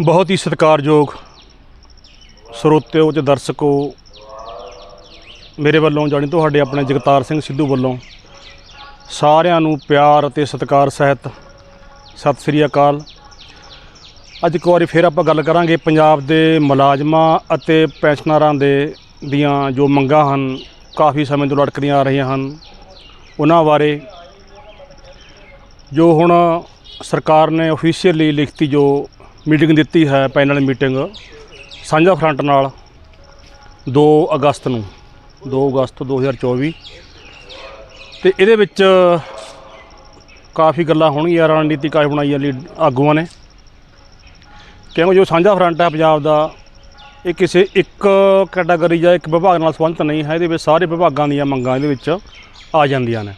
ਬਹੁਤ ਹੀ ਸਤਿਕਾਰਯੋਗ ਸਰੋਤਿਓ ਤੇ ਦਰਸ਼ਕੋ, ਮੇਰੇ ਵੱਲੋਂ ਜਾਣੀ ਤੁਹਾਡੇ ਆਪਣੇ ਜਗਤਾਰ ਸਿੰਘ ਸਿੱਧੂ ਵੱਲੋਂ ਸਾਰਿਆਂ ਨੂੰ ਪਿਆਰ ਅਤੇ ਸਤਿਕਾਰ ਸਹਿਤ ਸਤਿ ਸ੍ਰੀ ਅਕਾਲ। ਅੱਜ ਇੱਕ ਵਾਰੀ ਫਿਰ ਆਪਾਂ ਗੱਲ ਕਰਾਂਗੇ ਪੰਜਾਬ ਦੇ ਮੁਲਾਜ਼ਮਾਂ ਅਤੇ ਪੈਨਸ਼ਨਰਾਂ ਦੇ ਦੀਆਂ ਜੋ ਮੰਗਾਂ ਹਨ, ਕਾਫੀ ਸਮੇਂ ਤੋਂ ਲਟਕਦੀਆਂ ਆ ਰਹੀਆਂ ਹਨ। ਉਹਨਾਂ ਬਾਰੇ ਜੋ ਹੁਣ ਸਰਕਾਰ ਨੇ ਅਫੀਸ਼ੀਅਲੀ ਲਿਖਤੀ ਜੋ ਮੀਟਿੰਗ ਦਿੱਤੀ ਹੈ ਪੈਨਲ ਮੀਟਿੰਗ ਸਾਂਝਾ ਫਰੰਟ ਨਾਲ 2 ਅਗਸਤ ਨੂੰ 2 ਅਗਸਤ 2024 ਤੇ ਇਹਦੇ ਵਿੱਚ ਕਾਫੀ ਗੱਲਾਂ ਹੋਣਗੀਆਂ ਰਣਨੀਤੀ ਕਾਫੀ ਬਣਾਈ ਵਾਲੀ ਆਗੂਆਂ ਨੇ। ਕਿਉਂਕਿ ਜੋ ਸਾਂਝਾ ਫਰੰਟ ਹੈ ਪੰਜਾਬ ਦਾ, ਇਹ ਕਿਸੇ ਇੱਕ ਕੈਟਾਗਰੀ ਜਾਂ ਇੱਕ ਵਿਭਾਗ ਨਾਲ ਸੰਬੰਧਿਤ ਨਹੀਂ ਹੈ, ਇਹਦੇ ਵਿੱਚ ਸਾਰੇ ਵਿਭਾਗਾਂ ਦੀਆਂ ਮੰਗਾਂ ਇਹਦੇ ਵਿੱਚ ਆ ਜਾਂਦੀਆਂ ਨੇ।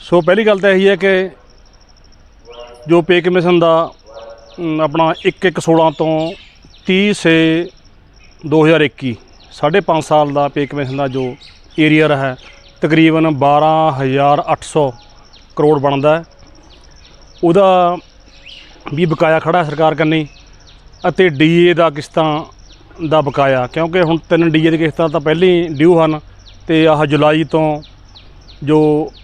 ਸੋ ਪਹਿਲੀ ਗੱਲ ਤਾਂ ਇਹੀ ਹੈ ਕਿ ਜੋ ਪੇ ਕਮਿਸ਼ਨ ਦਾ ਆਪਣਾ 1/1/16 ਤੋਂ 30 ਸੇ 2021 ਸਾਢੇ ਪੰਜ ਸਾਲ ਦਾ ਪੇ ਕਮਿਸ਼ਨ ਦਾ ਜੋ ਏਰੀਆ ਹੈ, ਤਕਰੀਬਨ 12800 ਕਰੋੜ ਬਣਦਾ ਹੈ। ਉਹਦਾ ਵੀ ਬਕਾਇਆ ਖੜਾ ਸਰਕਾਰ ਕੰਨੀ ਅਤੇ ਡੀਏ ਦਾ ਕਿਸ਼ਤਾਂ ਦਾ ਬਕਾਇਆ, ਕਿਉਂਕਿ ਹੁਣ ਤਿੰਨ ਡੀਏ ਦੀ ਕਿਸ਼ਤਾਂ ਤਾਂ ਪਹਿਲਾਂ ਹੀ ਡਿਊ ਹਨ ਤੇ ਆਹ ਜੁਲਾਈ ਤੋਂ ਜੋ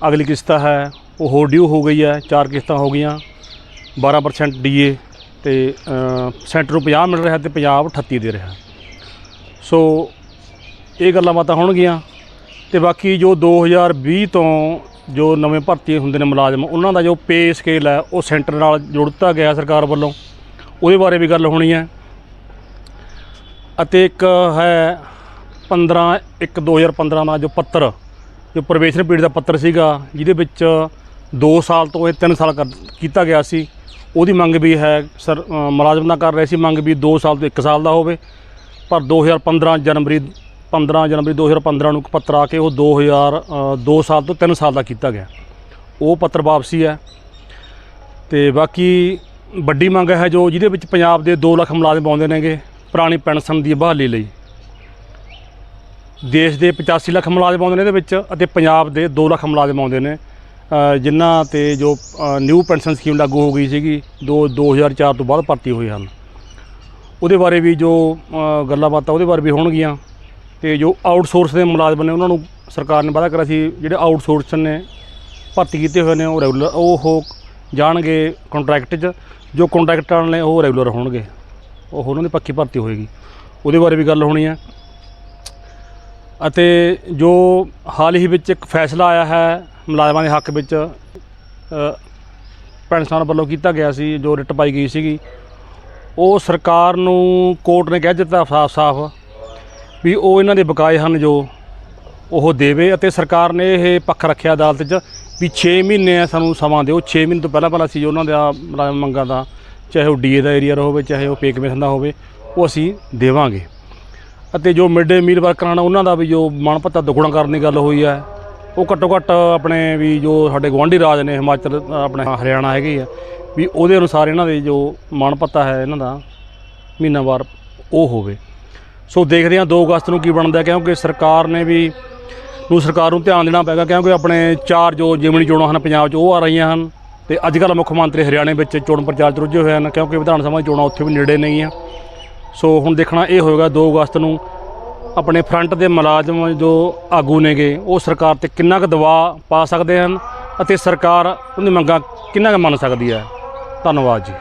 ਅਗਲੀ ਕਿਸ਼ਤ ਹੈ, ਉਹ ਹੋਰ ਡਿਊ ਹੋ ਗਈ ਹੈ, ਚਾਰ ਕਿਸ਼ਤਾਂ ਹੋ ਗਈਆਂ 12% ਡੀਏ ਤੇ ਅ, ਸੈਂਟਰ ਨੂੰ 50 ਮਿਲ ਰਿਹਾ ਤੇ ਪੰਜਾਬ 38 ਦੇ ਰਿਹਾ। ਸੋ ਇਹ ਗੱਲਾਂ ਬਾਤਾਂ ਹੋਣਗੀਆਂ ਤੇ ਬਾਕੀ ਜੋ 2020 ਤੋਂ ਜੋ ਨਵੇਂ ਭਰਤੀ ਹੁੰਦੇ ਨੇ ਮੁਲਾਜ਼ਮ ਉਹਨਾਂ ਦਾ ਜੋ ਪੇ ਸਕੇਲ ਹੈ ਉਹ ਸੈਂਟਰ ਨਾਲ ਜੋੜਤਾ ਗਿਆ ਸਰਕਾਰ ਵੱਲੋਂ। ਉਹਦੇ ਬਾਰੇ ਵੀ ਗੱਲ ਹੋਣੀ ਹੈ। ਅਤੇ ਇੱਕ ਹੈ 15 ਇੱਕ 2015 ਦਾ ਜੋ ਪੱਤਰ ਜੋ ਪ੍ਰਵੇਸ਼ਨ ਪੀੜ ਦਾ ਪੱਤਰ ਸੀਗਾ ਜਿਹਦੇ ਵਿੱਚ 2 ਸਾਲ ਤੋਂ ਇਹ 3 ਸਾਲ ਕਰ ਕੀਤਾ ਗਿਆ ਸੀ। ਉਹਦੀ ਮੰਗ ਵੀ ਹੈ ਸਰ ਮੁਲਾਜ਼ਮ ਦਾ ਕਰ ਰਹੇ ਸੀ। ਮੰਗ ਵੀ 2 ਸਾਲ ਤੋਂ 1 ਸਾਲ ਦਾ ਹੋਵੇ। ਪਰ 2015 ਜਨਵਰੀ 15 ਜਨਵਰੀ 2015 ਨੂੰ ਇੱਕ ਪੱਤਰ ਆ ਕੇ ਉਹ 2000 ਅ, 2 ਸਾਲ ਤੋਂ 3 ਸਾਲ ਦਾ ਕੀਤਾ ਗਿਆ। ਉਹ ਪੱਤਰ ਵਾਪਸੀ ਹੈ। ਤੇ ਬਾਕੀ ਵੱਡੀ ਮੰਗ ਹੈ ਜੋ ਜਿਹਦੇ ਵਿੱਚ ਪੰਜਾਬ ਦੇ 2 ਲੱਖ ਮੁਲਾਜ਼ਮ ਆਉਂਦੇ ਨੇਗੇ ਪੁਰਾਣੀ ਪੈਨਸ਼ਨ ਦੀ ਬਹਾਲੀ ਲਈ। ਦੇਸ਼ ਦੇ 85 ਲੱਖ ਮੁਲਾਜ਼ਮ ਆਉਂਦੇ ਨੇ ਇਹਦੇ ਵਿੱਚ ਅਤੇ ਪੰਜਾਬ ਦੇ 2 ਲੱਖ ਮੁਲਾਜ਼ਮ ਆਉਂਦੇ ਨੇ। ਜਿਨ੍ਹਾਂ ਤੇ ਜੋ ਨਿਊ ਪੈਨਸ਼ਨ ਸਕੀਮ ਲਾਗੂ ਹੋ ਗਈ ਸੀਗੀ, ਦੋ 2004 ਤੋਂ ਬਾਅਦ ਭਰਤੀ ਹੋਏ ਹਨ। ਉਹਦੇ ਬਾਰੇ ਵੀ ਜੋ ਗੱਲਾਂ ਬਾਤਾਂ ਉਹਦੇ ਬਾਰੇ ਵੀ ਹੋਣਗੀਆਂ। ਤੇ ਜੋ ਆਊਟਸੋਰਸ ਦੇ ਮੁਲਾਜ਼ਮ ਨੇ, ਉਹਨਾਂ ਨੂੰ ਸਰਕਾਰ ਨੇ ਵਾਅਦਾ ਕਰਿਆ ਸੀ, ਜਿਹੜੇ ਆਊਟਸੋਰਸ ਨੇ, ਭਰਤੀ ਕੀਤੇ ਹੋਏ ਨੇ, ਉਹ ਰੈਗੂਲਰ ਉਹ ਜਾਣਗੇ ਕੰਟਰੈਕਟ 'ਚ। ਜੋ ਕੰਟਰੈਕਟਰ ਨੇ, ਉਹ ਰੈਗੂਲਰ ਹੋਣਗੇ। ਉਹ ਉਹਨਾਂ ਦੀ ਪੱਕੀ ਭਰਤੀ ਹੋਏਗੀ। ਉਹਦੇ ਬਾਰੇ ਵੀ ਗੱਲ ਹੋਣੀ ਹੈ। ਅਤੇ ਜੋ ਹਾਲ ਹੀ ਵਿੱਚ ਇੱਕ ਫੈਸਲਾ ਆਇਆ ਹੈ ਮੁਲਾਜ਼ਮਾਂ ਦੇ ਹੱਕ ਵਿੱਚ ਅ, ਪੈਨਸ਼ਨ ਵੱਲੋਂ ਕੀਤਾ ਗਿਆ ਸੀ ਜੋ ਰਿਟ ਪਾਈ ਗਈ ਸੀਗੀ। ਉਹ ਸਰਕਾਰ ਨੂੰ ਕੋਰਟ ਨੇ ਕਹਿ ਦਿੱਤਾ ਸਾਫ਼-ਸਾਫ਼ ਵੀ ਉਹ ਇਹਨਾਂ ਦੇ ਬਕਾਏ ਹਨ ਜੋ ਉਹ ਦੇਵੇ ਅਤੇ ਸਰਕਾਰ ਨੇ ਇਹ ਪੱਖ ਰੱਖਿਆ ਅਦਾਲਤ 'ਚ ਵੀ 6 ਮਹੀਨੇ ਸਾਨੂੰ ਸਮਾਂ ਦਿਓ। 6 ਮਹੀਨੇ ਤੋਂ ਪਹਿਲਾਂ ਪਹਿਲਾਂ ਅਸੀਂ ਜੋ ਉਹਨਾਂ ਦਾ ਮੁਲਾਜ਼ਮ ਮੰਗਾਂ ਦਾ ਚਾਹੇ ਉਹ ਡੀਏ ਦਾ ਏਰੀਆ ਹੋਵੇ ਚਾਹੇ ਉਹ ਪੇ ਕਮਿਸ਼ਨ ਦਾ ਹੋਵੇ ਉਹ ਅਸੀਂ ਦੇਵਾਂਗੇ। ਅਤੇ ਜੋ ਮਿਡ ਡੇ ਮੀਲ ਵਰਕਰਾਂ ਨਾਲ ਉਹਨਾਂ ਦਾ ਵੀ ਜੋ ਮਾਣ ਭੱਤਾ ਦੁੱਗਣਾ ਕਰਨ ਦੀ ਗੱਲ ਹੋਈ ਹੈ ਉਹ ਘੱਟੋ ਘੱਟ ਆਪਣੇ ਵੀ ਜੋ ਸਾਡੇ ਗੁਆਂਢੀ ਰਾਜ ਨੇ ਹਿਮਾਚਲ, ਆਪਣੇ ਹਰਿਆਣਾ ਹੈਗੇ ਆ, ਵੀ ਉਹਦੇ ਅਨੁਸਾਰ ਇਹਨਾਂ ਦੇ ਜੋ ਮਾਣ ਪੱਤਾ ਹੈ ਇਹਨਾਂ ਦਾ, ਮਹੀਨਾਵਾਰ ਉਹ ਹੋਵੇ। ਸੋ ਦੇਖਦੇ ਹਾਂ 2 ਅਗਸਤ ਨੂੰ ਕੀ ਬਣਦਾ, ਕਿਉਂਕਿ ਸਰਕਾਰ ਨੇ ਵੀ ਨੂੰ ਸਰਕਾਰ ਨੂੰ ਧਿਆਨ ਦੇਣਾ ਪੈਗਾ, ਕਿਉਂਕਿ ਆਪਣੇ ਚਾਰ ਜੋ ਜਿਮਣੀ ਚੋਣਾਂ ਹਨ ਪੰਜਾਬ 'ਚ ਉਹ ਆ ਰਹੀਆਂ ਹਨ ਤੇ ਅੱਜ ਕੱਲ੍ਹ ਮੁੱਖ ਮੰਤਰੀ ਹਰਿਆਣੇ ਵਿੱਚ ਚੋਣ ਪ੍ਰਚਾਰ 'ਚ ਰੁੱਝੇ ਹੋਏ ਹਨ, ਕਿਉਂਕਿ ਵਿਧਾਨ ਸਭਾ ਦੀ ਚੋਣਾਂ ਉੱਥੇ ਵੀ ਨੇੜੇ ਨਹੀਂ ਆ। ਸੋ ਹੁਣ ਦੇਖਣਾ ਇਹ ਹੋਏਗਾ 2 ਅਗਸਤ ਨੂੰ ਆਪਣੇ ਫਰੰਟ ਦੇ ਮੁਲਾਜ਼ਮ ਜੋ ਆਗੂ ਨੇਗੇ, ਉਹ ਸਰਕਾਰ ਤੇ ਕਿੰਨਾ ਕੁ ਦਬਾਅ ਪਾ ਸਕਦੇ ਹਨ ਅਤੇ ਸਰਕਾਰ ਉਹਦੀ ਮੰਗਾਂ ਕਿੰਨਾ ਕੁ ਮੰਨ ਸਕਦੀ ਹੈ? ਧੰਨਵਾਦ ਜੀ।